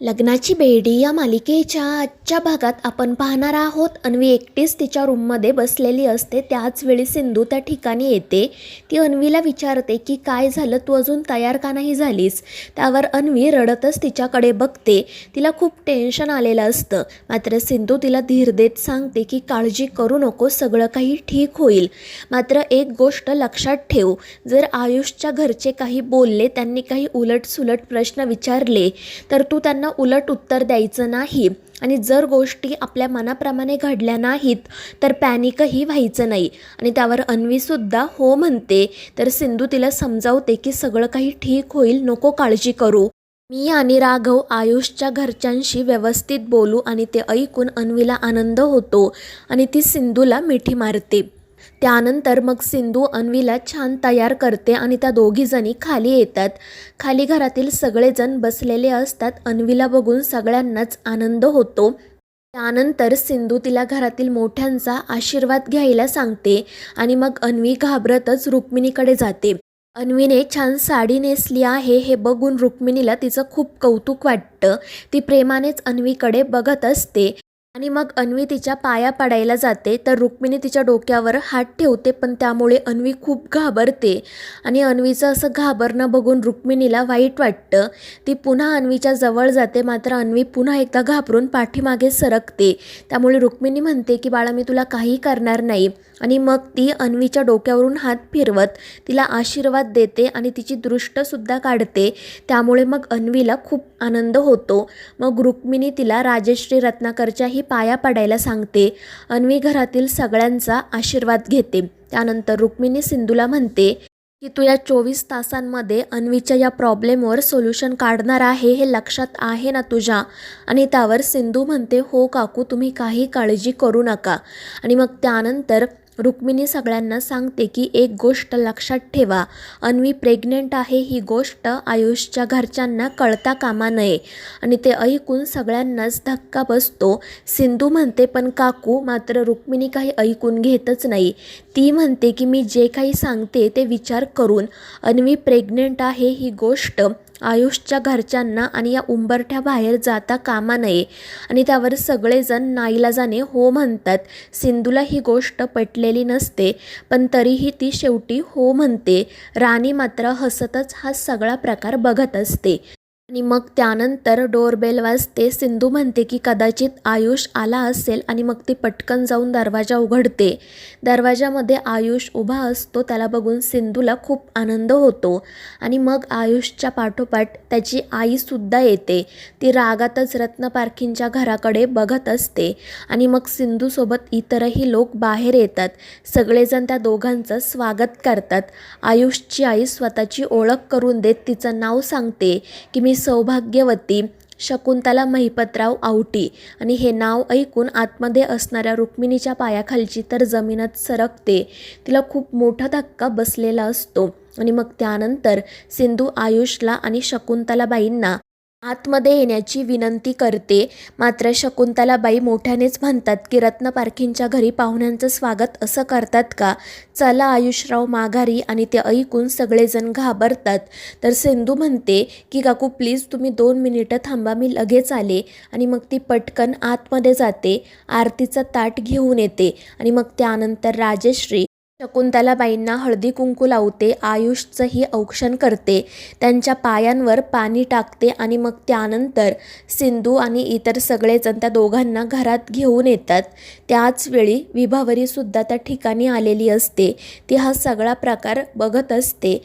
लग्नाची बेडी या मालिकेच्या आजच्या भागात आपण पाहणार आहोत. अन्वी एकटीच तिच्या रूममध्ये बसलेली असते. त्याच वेळी सिंधू त्या ठिकाणी येते. ती अन्वीला विचारते की काय झालं? तू अजून तयार का नाही झालीस? त्यावर अन्वी रडतच तिच्याकडे बघते. तिला खूप टेन्शन आलेलं असतं. मात्र सिंधू तिला धीर देत सांगते की काळजी करू नको. सगळं काही ठीक होईल. मात्र एक गोष्ट लक्षात ठेव. जर आयुषच्या घरचे काही बोलले त्यांनी काही उलटसुलट प्रश्न विचारले तर तू त्यांना उलट उत्तर द्यायचं नाही. आणि जर गोष्टी आपल्या मनाप्रमाणे घडल्या नाहीत तर पॅनिकही व्हायचं नाही. आणि त्यावर अन्वीसुद्धा हो म्हणते तर सिंधू तिला समजावते की सगळं काही ठीक होईल नको काळजी करू. मी आणि राघव आयुषच्या घरच्यांशी व्यवस्थित बोलू आणि ते ऐकून अन्वीला आनंद होतो आणि ती सिंधूला मिठी मारते. त्यानंतर मग सिंधू अन्वीला छान तयार करते आणि त्या दोघीजणी खाली येतात. खाली घरातील सगळेजण बसलेले असतात. अन्वीला बघून सगळ्यांनाच आनंद होतो. त्यानंतर सिंधू तिला घरातील मोठ्यांचा आशीर्वाद घ्यायला सांगते आणि मग अन्वी घाबरतच रुक्मिणीकडे जाते. अन्वीने छान साडी नेसली आहे हे बघून रुक्मिणीला तिचं खूप कौतुक वाटतं. ती प्रेमानेच अन्वीकडे बघत असते. आणि मग अन्वी तिच्या पाया पडायला जाते. तर रुक्मिणी तिच्या डोक्यावर हात ठेवते पण त्यामुळे अन्वी खूप घाबरते. आणि अन्वीचं असं घाबरणं बघून रुक्मिणीला वाईट वाटतं. ती पुन्हा अन्वीच्या जवळ जाते मात्र अन्वी पुन्हा एकदा घाबरून पाठीमागे सरकते. त्यामुळे रुक्मिणी म्हणते की बाळा मी तुला काही करणार नाही. आणि मग ती अन्वीच्या डोक्यावरून हात फिरवत तिला आशीर्वाद देते आणि तिची दृष्टसुद्धा काढते. त्यामुळे मग अन्वीला खूप आनंद होतो. मग रुक्मिणी तिला राजश्री रत्नाकरच्याही पाया पडायला सांगते. अन्वी घरातील सगळ्यांचा आशीर्वाद घेते. त्यानंतर रुक्मिणी सिंधूला म्हणते की तू या चोवीस तासांमध्ये अन्वीच्या या प्रॉब्लेमवर सोल्युशन काढणार आहे हे लक्षात आहे ना तुझ्या आणि त्यावर सिंधू म्हणते हो काकू तुम्ही काही काळजी करू नका आणि मग त्यानंतर रुक्मिणी सगळ्यांना सांगते की एक गोष्ट लक्षात ठेवा. अन्वी प्रेग्नेंट आहे ही गोष्ट आयुषच्या घरच्यांना कळता कामा नये. आणि ते ऐकून सगळ्यांनाच धक्का बसतो. सिंधू म्हणते पण काकू मात्र रुक्मिणी काही ऐकून घेतच नाही. ती म्हणते की मी जे काही सांगते ते विचार करून. अन्वी प्रेग्नेंट आहे ही गोष्ट आयुषच्या घरच्यांना आणि या उंबरठ्या बाहेर जाता कामा नये. आणि त्यावर सगळेजण नाईलाजाने हो म्हणतात. सिंधूला ही गोष्ट पटलेली नसते पण तरीही ती शेवटी हो म्हणते. राणी मात्र हसतच हा सगळा प्रकार बघत असते. आणि मग त्यानंतर डोरबेल वाजते. सिंधू म्हणते की कदाचित आयुष आला असेल आणि मग ती पटकन जाऊन दरवाजा उघडते. दरवाजामध्ये आयुष उभा असतो त्याला बघून सिंधूला खूप आनंद होतो. आणि मग आयुषच्या पाठोपाठ त्याची आईसुद्धा येते. ती रागातच रत्न पारखींच्या घराकडे बघत असते. आणि मग सिंधूसोबत इतरही लोक बाहेर येतात. सगळेजण त्या दोघांचं स्वागत करतात. आयुषची आई स्वतःची ओळख करून देत तिचं नाव सांगते की मी सौभाग्यवती शकुंतला महिपतराव आवटी. आणि हे नाव ऐकून आतमध्ये असणाऱ्या रुक्मिणीच्या पायाखालची तर जमीनच सरकते. तिला खूप मोठा धक्का बसलेला असतो. आणि मग त्यानंतर सिंधू आयुषला आणि शकुंतलाबाईंना आतमध्ये येण्याची विनंती करते. मात्र शकुंतलाबाई मोठ्यानेच म्हणतात की रत्न पारखींच्या घरी पाहुण्यांचं स्वागत असं करतात का? चला आयुषराव माघारी आणि ते ऐकून सगळेजण घाबरतात. तर सिंधू म्हणते की काकू प्लीज तुम्ही दोन मिनिटं थांबा मी लगेच आले. आणि मग ती पटकन आतमध्ये जाते. आरतीचं ताट घेऊन येते आणि मग त्यानंतर राजश्री शकुंतलाबाईंना हळदी कुंकू लावते आयुषचंही औक्षण करते. त्यांच्या पायांवर पाणी टाकते आणि मग त्यानंतर सिंधू आणि इतर सगळेजण त्या दोघांना घरात घेऊन येतात. त्याचवेळी विभावरीसुद्धा त्या ठिकाणी आलेली असते. ती हा सगळा प्रकार बघत असते.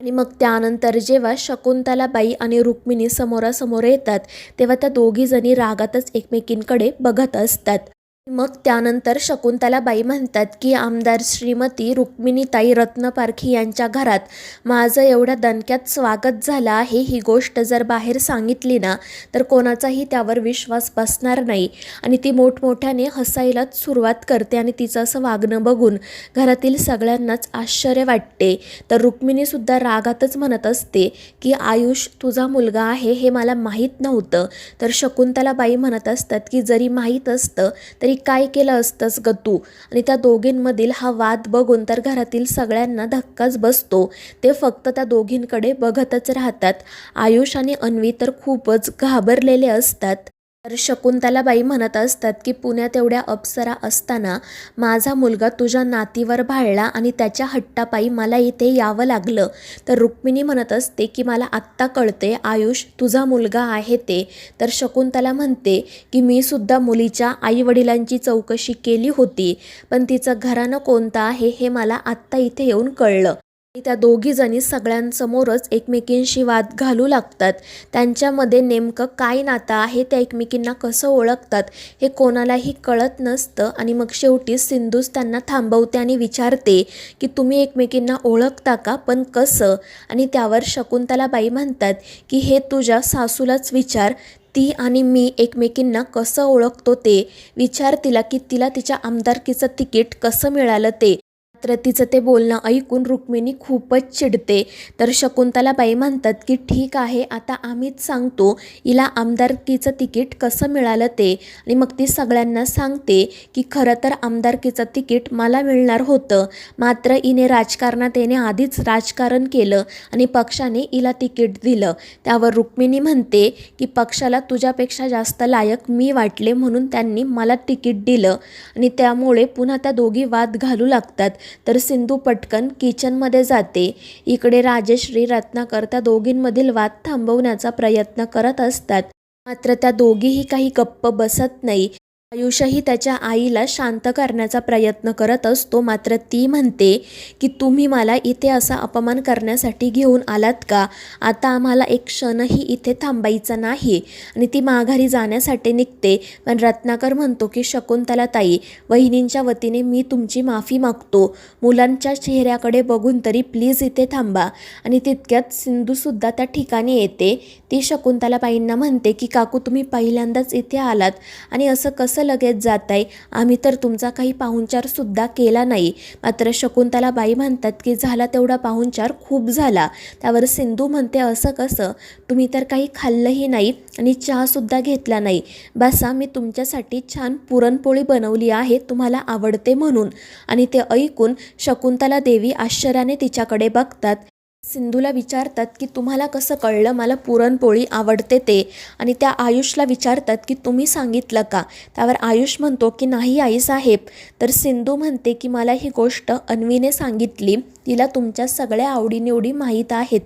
आणि मग त्यानंतर जेव्हा शकुंतलाबाई आणि रुक्मिणी समोरासमोर येतात तेव्हा त्या दोघीजणी रागातच एकमेकींकडे बघत असतात. मग त्यानंतर शकुंतलाबाई म्हणतात की आमदार श्रीमती रुक्मिणीताई रत्नपारखी यांच्या घरात माझं एवढ्या दणक्यात स्वागत झालं आहे ही गोष्ट जर बाहेर सांगितली ना तर कोणाचाही त्यावर विश्वास बसणार नाही. आणि ती मोठमोठ्याने हसायलाच सुरुवात करते आणि तिचं असं वागणं बघून घरातील सगळ्यांनाच आश्चर्य वाटते. तर रुक्मिणीसुद्धा रागातच म्हणत असते की आयुष तुझा मुलगा आहे हे मला माहीत नव्हतं. तर शकुंतलाबाई म्हणत असतात की जरी माहीत असतं तरी तरी काय केलं असतंस ग तू? आणि त्या दोघींमधील हा वाद बघून तर घरातील सगळ्यांना धक्काच बसतो. ते फक्त त्या दोघींकडे बघतच राहतात. आयुष आणि अन्वी तर खूपच घाबरलेले असतात. तर शकुंतलाबाई म्हणत असतात की पुण्यात एवढ्या अप्सरा असताना माझा मुलगा तुझ्या नातीवर भाळला आणि त्याच्या हट्टापायी मला इथे यावं लागलं तर रुक्मिणी म्हणत असते की मला आत्ता कळते आयुष तुझा मुलगा आहे ते तर शकुंतला म्हणते की मी सुद्धा मुलीच्या आईवडिलांची चौकशी केली होती पण तिचं घराणं कोणतं आहे हे मला आत्ता इथे येऊन कळलं. त्या दोघी जणी सगळ्यांसमोरच एकमेकींशी वाद घालू लागतात. त्यांच्यामध्ये नेमकं काय नातं आहे त्या एकमेकींना कसं ओळखतात हे कोणालाही कळत नसतं. आणि मग शेवटी सिंधूच त्यांना थांबवते आणि विचारते की तुम्ही एकमेकींना ओळखता का? पण कसं? आणि त्यावर शकुंतलाबाई म्हणतात की हे तुझ्या सासूलाच विचार. ती आणि मी एकमेकींना कसं ओळखतो ते? विचार तिला की तिला तिच्या आमदारकीचं तिकीट कसं मिळालं ते? मात्र तिचं ते बोलणं ऐकून रुक्मिणी खूपच चिडते. तर शकुंतलाबाई म्हणतात की ठीक आहे आता आम्हीच सांगतो. हिला आमदारकीचं तिकीट कसं मिळालं ते. आणि मग ती सगळ्यांना सांगते की खरं तर आमदारकीचं तिकीट मला मिळणार होतं. मात्र हिने राजकारणात येणे आधीच राजकारण केलं आणि पक्षाने हिला तिकीट दिलं. त्यावर रुक्मिणी म्हणते की पक्षाला तुझ्यापेक्षा जास्त लायक मी वाटले म्हणून त्यांनी मला तिकीट दिलं. आणि त्यामुळे पुन्हा त्या दोघी वाद घालू लागतात. तर सिंधू पटकन किचनमध्ये जाते. इकडे राजश्री रत्नाकर त्या दोघींमधील वाद थांबवण्याचा प्रयत्न करत असतात. मात्र त्या दोघीही काही गप्प बसत नाही. आयुषही त्याच्या आईला शांत करण्याचा प्रयत्न करत असतो. मात्र ती म्हणते की तुम्ही मला इथे असा अपमान करण्यासाठी घेऊन आलात का? आता आम्हाला एक क्षणही इथे थांबायचं नाही. आणि ती माघारी जाण्यासाठी निघते. पण रत्नाकर म्हणतो की शकुंतला ताई वहिनींच्या वतीने मी तुमची माफी मागतो. मुलांच्या चेहऱ्याकडे बघून तरी प्लीज इथे थांबा. आणि तितक्यात सिंधूसुद्धा त्या ठिकाणी येते. ती शकुंतलाबाईंना म्हणते की काकू तुम्ही पहिल्यांदाच इथे आलात. आणि असं कसं लगेच जात आहे आम्ही तर तुमचा काही पाहुणचारसुद्धा केला नाही. मात्र शकुंतला बाई म्हणतात की झाला तेवढा पाहुणचार खूप झाला. त्यावर सिंधू म्हणते असं कसं? तुम्ही तर काही खाल्लंही नाही आणि चहासुद्धा घेतला नाही. बसा मी तुमच्यासाठी छान पुरणपोळी बनवली आहे तुम्हाला आवडते म्हणून. आणि ते ऐकून शकुंतला देवी आश्चर्याने तिच्याकडे बघतात. सिंधूला विचारतात की तुम्हाला कसं कळलं? मला पुरणपोळी आवडते ते. आणि त्या आयुषला विचारतात की तुम्ही सांगितलं का? त्यावर आयुष म्हणतो की नाही आई साहेब. तर सिंधू म्हणते की मला ही गोष्ट अन्वीने सांगितली. तिला तुमच्या सगळ्या आवडीनिवडी माहीत आहेत.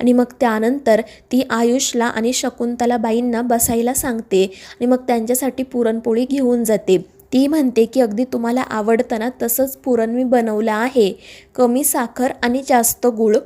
आणि मग त्यानंतर ती आयुषला आणि शकुंतलाबाईंना बसायला सांगते. आणि मग त्यांच्यासाठी पुरणपोळी घेऊन जाते. ती म्हणते की अगदी तुम्हाला आवडतं ना तसंच पुरण मी बनवलं आहे. कमी साखर आणि जास्त गूळ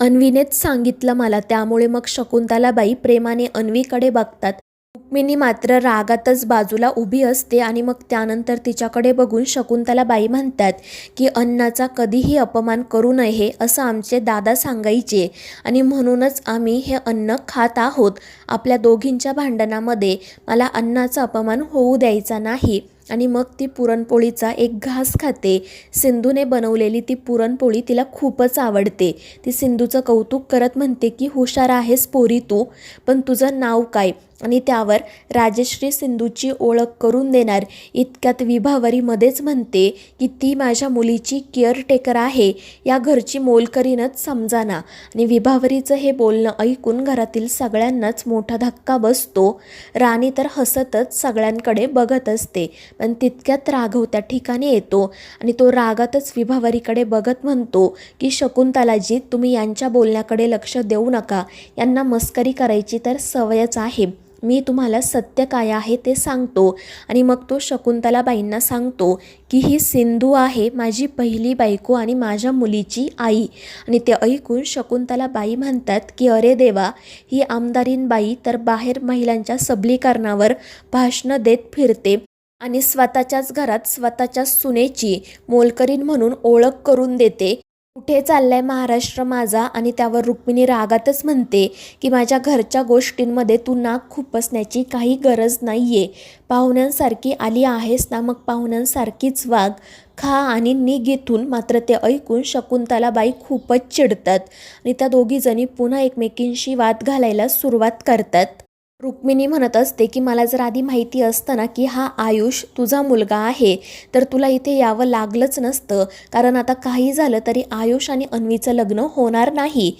अन्वीनेच सांगितलं मला. त्यामुळे मग शकुंतलाबाई प्रेमाने अन्वीकडे बघतात. रुक्मिणी मात्र रागातच बाजूला उभी असते आणि मग त्यानंतर तिच्याकडे बघून शकुंतलाबाई म्हणतात की अन्नाचा कधीही अपमान करू नये असं आमचे दादा सांगायचे. आणि म्हणूनच आम्ही हे अन्न खात आहोत. आपल्या दोघींच्या भांडणामध्ये मला अन्नाचा अपमान होऊ द्यायचा नाही. आणि मग ती पुरणपोळीचा एक घास खाते. सिंधूने बनवलेली ती पुरणपोळी तिला खूपच आवडते. ती सिंधूचं कौतुक करत म्हणते की हुशार आहेस पोरी तू पण तुझं नाव काय? आणि त्यावर राजश्री सिंधूची ओळख करून देणार. इतक्यात विभावरीमध्येच म्हणते की ती माझ्या मुलीची केअरटेकर आहे. या घरची मोलकरीनच समजाना. आणि विभावरीचं हे बोलणं ऐकून घरातील सगळ्यांनाच मोठा धक्का बसतो. राणी तर हसतच सगळ्यांकडे बघत असते. पण तितक्यात राघव त्या ठिकाणी येतो आणि तो रागातच विभावरीकडे बघत म्हणतो की शकुंतलाजी तुम्ही यांच्या बोलण्याकडे लक्ष देऊ नका. यांना मस्करी करायची तर सवयच आहे. मी तुम्हाला सत्य काय आहे ते सांगतो. आणि मग तो शकुंतलाबाईंना सांगतो की ही सिंधू आहे माझी पहिली बायको आणि माझ्या मुलीची आई. आणि ते ऐकून शकुंतलाबाई म्हणतात की अरे देवा ही आमदारीन बाई तर बाहेर महिलांच्या सबलीकरणावर भाषणं देत फिरते आणि स्वतःच्याच घरात स्वतःच्या सुनेची मोलकरीण म्हणून ओळख करून देते. कुठे चाललाय महाराष्ट्र माझा? आणि त्यावर रुक्मिणी रागातच म्हणते की माझ्या घरच्या गोष्टींमध्ये तू नाक खुपसण्याची काही गरज नाही आहे पाहुण्यांसारखी आली आहेस ना मग पाहुण्यांसारखीच वाघ खा आणि निघ इथून मात्र ते ऐकून शकुंतलाबाई खूपच चिडतात आणि त्या दोघीजणी पुन्हा एकमेकींशी वाद घालायला सुरुवात करतात. रुक्मिणी म्हणत असते की मला जर आधी माहिती असतं ना की हा आयुष तुझा मुलगा आहे तर तुला इथे यावं लागलंच नसतं. कारण आता काही झालं तरी आयुष आणि अन्वीचं लग्न होणार नाही.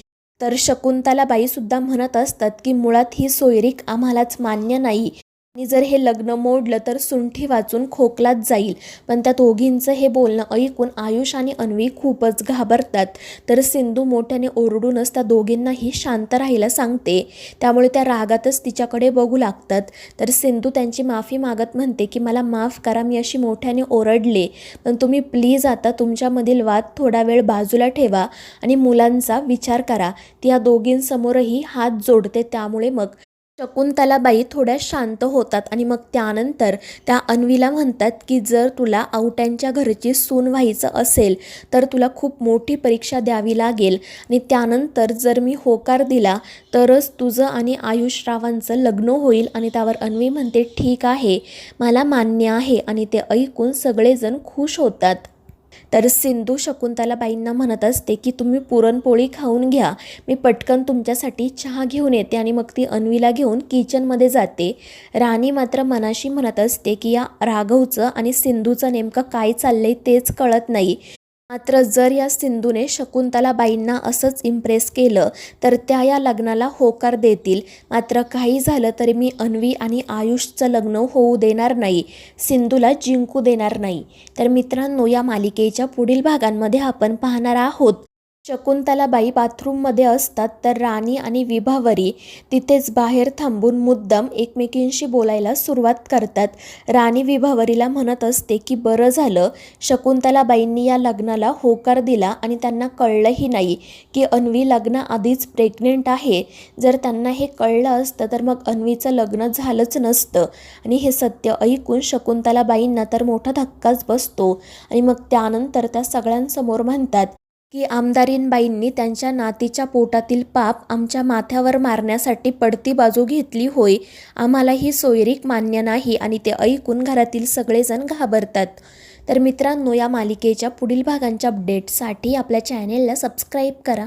तर शकुंतला बाईसुद्धा म्हणत असतात की मुळात ही सोयरीक आम्हालाच मान्य नाही. आणि जर हे लग्न मोडलं तर सुंठी वाचून खोकलात जाईल. पण त्या दोघींचं हे बोलणं ऐकून आयुष आणि अन्वी खूपच घाबरतात. तर सिंधू मोठ्याने ओरडूनच त्या दोघींनाही शांत राहायला सांगते. त्यामुळे त्या रागातच तिच्याकडे बघू लागतात. तर सिंधू त्यांची माफी मागत म्हणते की मला माफ करा मी अशी मोठ्याने ओरडले. पण तुम्ही प्लीज आता तुमच्यामधील वाद थोडा वेळ बाजूला ठेवा आणि मुलांचा विचार करा. ती या दोघींसमोरही हात जोडते त्यामुळे मग शकुंतलाबाई थोड्या शांत होतात आणि मग त्यानंतर त्या अन्वीला म्हणतात की जर तुला आवट्यांच्या घरची सून व्हायचं असेल तर तुला खूप मोठी परीक्षा द्यावी लागेल. आणि त्यानंतर जर मी होकार दिला तरच तुझं आणि आयुषरावांचं लग्न होईल. आणि त्यावर अन्वी म्हणते ठीक आहे मला मान्य आहे. आणि ते ऐकून सगळेजण खुश होतात. तर सिंधू शकुंतलाबाईंना म्हणत असते की तुम्ही पुरणपोळी खाऊन घ्या. मी पटकन तुमच्यासाठी चहा घेऊन येते आणि मग ती अन्वीला घेऊन किचनमध्ये जाते. राणी मात्र मनाशी म्हणत असते की या राघवचं आणि सिंधूचं नेमकं काय चाललंय तेच कळत नाही. मात्र जर या सिंधूने शकुंतलाबाईंना असंच इम्प्रेस केलं तर त्या या लग्नाला होकार देतील. मात्र काही झालं तरी मी अन्वी आणि आयुषचं लग्न होऊ देणार नाही सिंधूला जिंकू देणार नाही. तर मित्रांनो या मालिकेच्या पुढील भागांमध्ये आपण पाहणार आहोत. शकुंतलाबाई बाथरूममध्ये असतात तर राणी आणि विभावरी तिथेच बाहेर थांबून मुद्दाम एकमेकींशी बोलायला सुरुवात करतात. राणी विभावरीला म्हणत असते की बरं झालं शकुंतलाबाईंनी या लग्नाला होकार दिला आणि त्यांना कळलंही नाही की अन्वी लग्नाआधीच प्रेग्नेंट आहे. जर त्यांना हे कळलं असतं तर मग अन्वीचं लग्न झालंच नसतं. आणि हे सत्य ऐकून शकुंतलाबाईंना तर मोठा धक्काच बसतो. आणि मग त्यानंतर त्या सगळ्यांसमोर म्हणतात की आमदारीनबाईंनी त्यांच्या नातीच्या पोटातील पाप आमच्या माथ्यावर मारण्यासाठी पडती बाजू घेतली होय. आम्हाला ही सोयरीक मान्य नाही आणि ते ऐकून घरातील सगळेजण घाबरतात. तर मित्रांनो या मालिकेच्या पुढील भागांच्या अपडेटसाठी आपल्या चॅनेलला सबस्क्राईब करा.